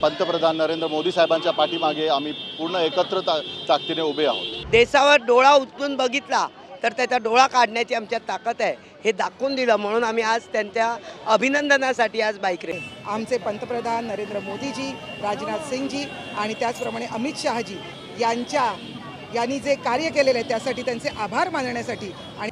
पंतप्रधान नरेंद्र मोदी साहेबांच्या पाठीमागे आम्ही पूर्ण एकत्र ताकदीने उभे आहोत. देशावर डोळा उचलून बघितला तर त्याचा डोळा काढण्याची आमच्यात ताकद आहे. हे दाखवून दिलं म्हणून आम्ही आज त्यांच्या अभिनंदनासाठी आज बाईक रे आमचे पंतप्रधान नरेंद्र मोदीजी राजनाथ सिंगजी आणि त्याचप्रमाणे अमित शहाजी यांच्या यांनी जे कार्य केलेलं आहे त्यासाठी त्यांचे आभार मानण्यासाठी आणि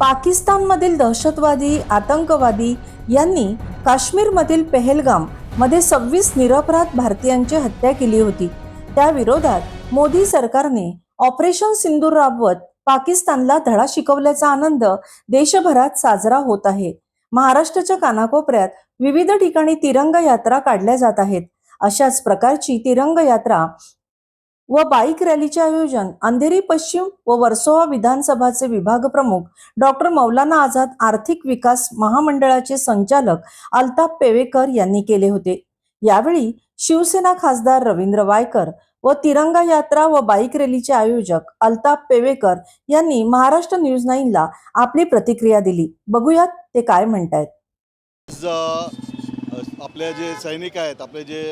पाकिस्तानमधील दहशतवादी आतंकवादी यांनी काश्मीरमधील पेहलगाम मध्ये सव्वीस निरपराध भारतीयांची हत्या केली होती. त्या विरोधात मोदी सरकारने ऑपरेशन सिंदूर राबवत पाकिस्तानला धडा शिकवल्याचा आनंद देशभरात साजरा होत आहे. महाराष्ट्राच्या कानाकोपऱ्यात विविध ठिकाणी तिरंगा यात्रा काढल्या जात आहेत. अशाच प्रकारची तिरंग यात्रा व बाईक रॅलीचे आयोजन अंधेरी पश्चिम व वर्सोवा विधानसभाचे विभाग प्रमुख डॉक्टर मौलाना आझाद आर्थिक विकास महामंडळाचे संचालक अल्ताफ पेवेकर यांनी केले होते. यावेळी शिवसेना खासदार रवींद्र वायकर व तिरंगा यात्रा व बाईक रॅलीचे आयोजक अल्ताफ पेवेकर यांनी महाराष्ट्र न्यूज नाईनला आपली प्रतिक्रिया दिली. बघूयात ते काय म्हणतायत. आपले जे सैनिक आहेत आपले जे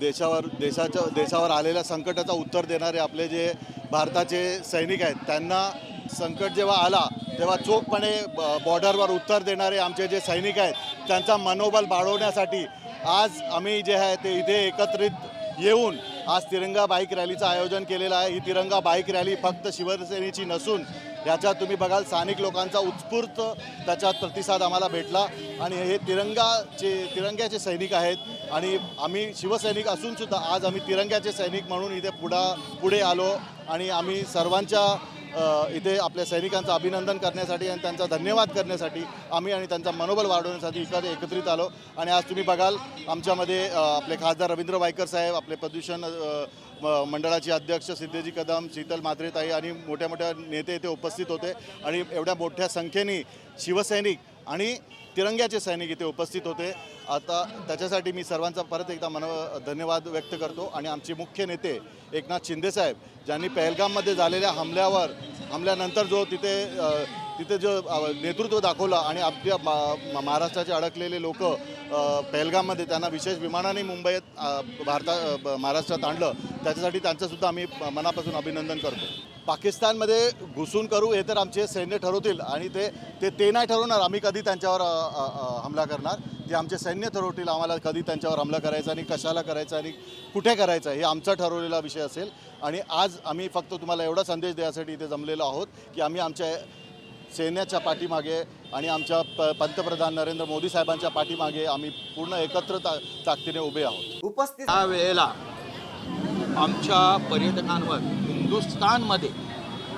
देशावर देशाच्या देशावर आलेल्या संकटाचा उत्तर देणारे आपले जे भारताचे सैनिक आहेत त्यांना संकट जेव्हा आला तेव्हा चोखपणे ब- बॉर्डरवर उत्तर देणारे आमचे जे सैनिक आहेत त्यांचा मनोबल वाढवण्यासाठी आज आम्ही जे आहे ते इथे एकत्रित येऊन आज तिरंगा बाईक रॅलीचं आयोजन केलेलं आहे. ही तिरंगा बाईक रॅली फक्त शिवसेनेची नसून याच्यात तुम्ही बघाल स्थानिक लोकांचा उत्स्फूर्त त्याच्यात प्रतिसाद आम्हाला भेटला. आणि हे तिरंगाचे तिरंग्याचे सैनिक आहेत आणि आम्ही शिवसैनिक असूनसुद्धा आज आम्ही तिरंग्याचे सैनिक म्हणून इथे पुढा पुढे आलो आणि आम्ही सर्वांच्या इथे आपल्या सैनिकांचं अभिनंदन करण्यासाठी आणि त्यांचा धन्यवाद करण्यासाठी आम्ही आणि त्यांचा मनोबल वाढवण्यासाठी इकडे एकत्रित आलो. आणि आज तुम्ही बघाल आमच्यामध्ये आपले खासदार रवींद्र वायकर साहेब आपले प्रदूषण म- मंडळाचे अध्यक्ष सिद्धेजी कदम शीतल म्हात्रेताई आणि मोठ्या मोठ्या नेते इथे उपस्थित होते. आणि एवढ्या मोठ्या संख्येने शिवसैनिक आणि तिरंग्याचे सैनिक इथे उपस्थित होते. आता त्याच्यासाठी मी सर्वांचा परत एकदा मन धन्यवाद व्यक्त करतो. आणि आमचे मुख्य नेते एकनाथ शिंदेसाहेब ज्यांनी पहलगाममध्ये झालेल्या हमल्यावर हमल्यानंतर जो तिथे तिथे जो नेतृत्व दाखवलं आणि आपल्या मा- महाराष्ट्राचे अडकलेले लोक पहलगाममध्ये त्यांना विशेष विमानाने मुंबईत भारता महाराष्ट्रात आणलं. त्याच्यासाठी त्यांचंसुद्धा आम्ही मनापासून अभिनंदन करतो. पाकिस्तानमध्ये घुसून करू हे तर आमचे सैन्य ठरवतील आणि ते ते ते नाही ठरवणार. आम्ही कधी त्यांच्यावर हमला करणार? ते आमचे सैन्य ठरवतील आम्हाला कधी त्यांच्यावर हमला करायचा आणि कशाला करायचा आणि कुठे करायचा हे आमचा ठरवलेला विषय असेल. आणि आज आम्ही फक्त तुम्हाला एवढा संदेश द्यायसाठी इथे जमलेलो आहोत की आम्ही आमच्या सैन्याच्या पाठीमागे आणि आमच्या प पंतप्रधान नरेंद्र मोदी साहेबांच्या पाठीमागे आम्ही पूर्ण एकत्र ता ताकदीने उभे आहोत. उपस्थित वेळेला आमच्या पर्यटकांवर हिंदुस्थानमध्ये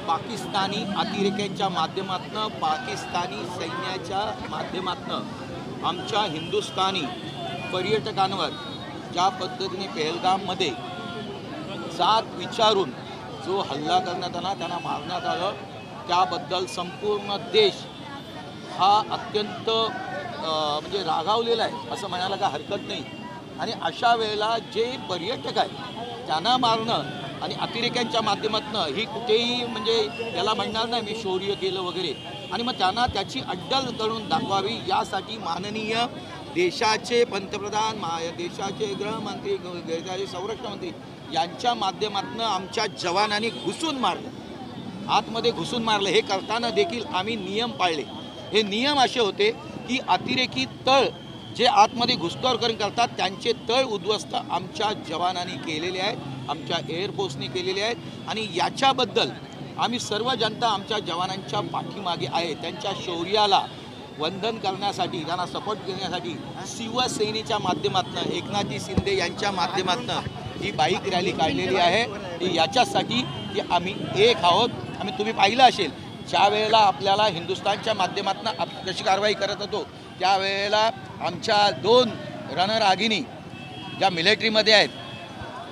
पाकिस्तानी अतिरेक्यांच्या माध्यमातनं पाकिस्तानी सैन्याच्या माध्यमातनं आमच्या हिंदुस्थानी पर्यटकांवर ज्या पद्धतीने पेहलगाममध्ये जात विचारून जो हल्ला करण्यात आला त्यांना मारण्यात आलं त्याबद्दल संपूर्ण देश हा अत्यंत म्हणजे रागावलेला आहे असं म्हणायला काय हरकत नाही. आणि अशा वेळेला जे पर्यटक आहेत त्यांना मारणं आणि अतिरेक्यांच्या माध्यमातून ही कुठेही म्हणजे त्याला म्हणणार नाही मी शौर्य केलं वगैरे. आणि मग त्यांना त्याची अड्डल करून दाखवावी यासाठी माननीय देशाचे पंतप्रधान मा देशाचे गृहमंत्री ग- देशाचे संरक्षण मंत्री यांच्या माध्यमातून आमच्या जवानांनी घुसून मारलं. आतमध्ये घुसून मारलं. हे करताना देखील आम्ही नियम पाळले. हे नियम असे होते की अतिरेकी तळ जे आतमध्ये घुसखोर करून करतात त्यांचे तळ उद्ध्वस्त आमच्या जवानांनी केलेले आहेत आमच्या एअरफोर्सने केलेले आहेत आणि याच्याबद्दल आम्ही सर्व जनता आमच्या जवानांच्या पाठीमागे आहे. त्यांच्या शौर्याला वंदन करण्यासाठी त्यांना सपोर्ट करण्यासाठी शिवसेनेच्या माध्यमातून एकनाथजी शिंदे यांच्या माध्यमातून ही बाईक रॅली काढलेली आहे. याच्यासाठी की आम्ही एक आहोत. आम्ही तुम्ही पाहिलं असेल ज्या वेळेला आपल्याला हिंदुस्थानच्या माध्यमातून आप कशी कारवाई करत होतो त्यावेळेला आमच्या दोन रणरागिनी ज्या मिलिटरीमध्ये आहेत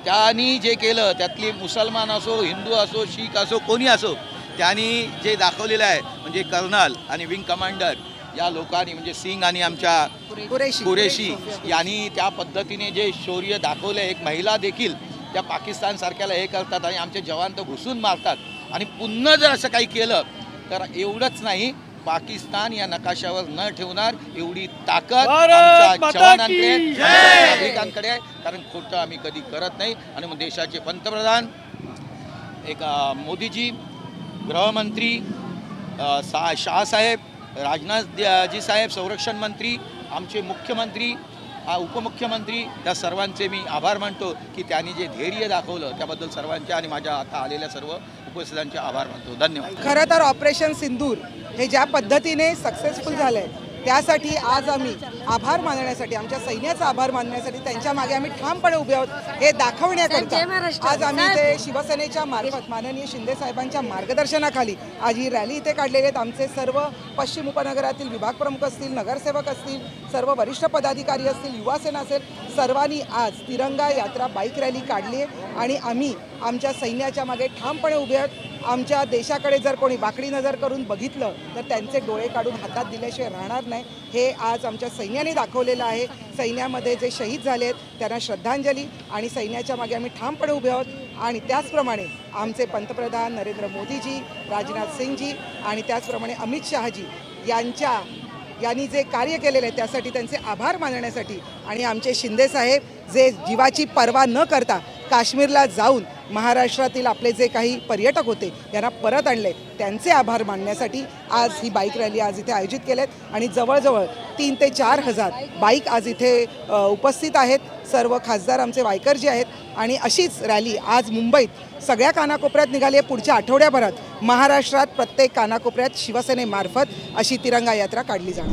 त्यांनी जे केलं त्यातली मुसलमान असो हिंदू असो शीख असो कोणी असो त्यांनी जे दाखवलेलं आहे म्हणजे कर्नल आणि विंग कमांडर या लोकांनी म्हणजे सिंग आणि आमच्या कुरेशी कुरेशी. यांनी त्या पद्धतीने जे शौर्य दाखवले एक महिला देखील त्या पाकिस्तानसारख्याला हे करतात आणि आमचे जवान तर घुसून मारतात. आणि पुन्हा जर असं काही केलं तर एवढंच नाही पाकिस्तान या नकाशावर न ठेवणार एवढी ताकद आमच्या जवानांकडे नागरिकांकडे आहे. कारण खोटं आम्ही कधी करत नाही. आणि मग देशाचे पंतप्रधान एक मोदीजी गृहमंत्री सा शहासाहेब राजनाथ द- जी साहेब संरक्षण मंत्री आमचे मुख्यमंत्री आ, उपमुख्यमंत्री त्या सर्वांचे मी आभार मानतो की त्यांनी जे धैर्य दाखवलं त्याबद्दल सर्वांचे आणि माझ्या आता आलेल्या सर्व उपस्थितांचे आभार मानतो. धन्यवाद. खरं तर ऑपरेशन सिंदूर हे ज्या पद्धतीने सक्सेसफुल झालं आहे त्यासाठी आज आम्ही आभार मानण्यासाठी आमच्या सैन्याचा आभार मानण्यासाठी त्यांच्या मागे आम्ही ठामपणे उभे आहोत हे दाखवण्याकरता आज आम्ही इथे शिवसेनेच्या मार्फत माननीय शिंदे साहेबांच्या मार्गदर्शनाखाली आज ही रॅली इथे काढलेली आहेत. आमचे सर्व पश्चिम उपनगरातील विभाग प्रमुख असतील नगरसेवक असतील सर्व वरिष्ठ पदाधिकारी असतील युवासेना असेल सर्वांनी आज तिरंगा यात्रा बाईक रॅली काढली आहे आणि आम्ही आमच्या सैन्याच्या मागे ठामपणे उभे आहोत. आमच्या देशाकडे जर कोणी वाकडी नजर करून बघितलं तर त्यांचे डोळे काढून हातात दिल्याशिवाय राहणार नाही. हे आज आमच्या सैन्याने दाखवलेलं आहे. सैन्यामध्ये जे शहीद झाले आहेत त्यांना श्रद्धांजली आणि सैन्याच्या मागे आम्ही ठामपणे उभे आहोत. आणि त्याचप्रमाणे आमचे पंतप्रधान नरेंद्र मोदीजी राजनाथ सिंगजी आणि त्याचप्रमाणे अमित शहाजी यांच्या यांनी जे कार्य केलेलं आहे त्यासाठी त्यांचे आभार मानण्यासाठी आणि आमचे शिंदेसाहेब जे जीवाची पर्वा न करता काश्मीरला जाऊन महाराष्ट्रातील आपले जे काही पर्यटक होते यांना परत आणले. त्यांचे आभार मानण्यासाठी आज ही बाईक रॅली आज इथे आयोजित केल्यात आणि जवळजवळ तीन ते चार हजार बाईक आज इथे उपस्थित आहेत. सर्व खासदार आमचे वायकर जे आहेत आणि अशीच रॅली आज मुंबईत सगळ्या कानाकोपऱ्यात निघाली आहे. पुढच्या आठवड्याभरात महाराष्ट्रात प्रत्येक कानाकोपऱ्यात शिवसेनेमार्फत अशी तिरंगा यात्रा काढली जाणार.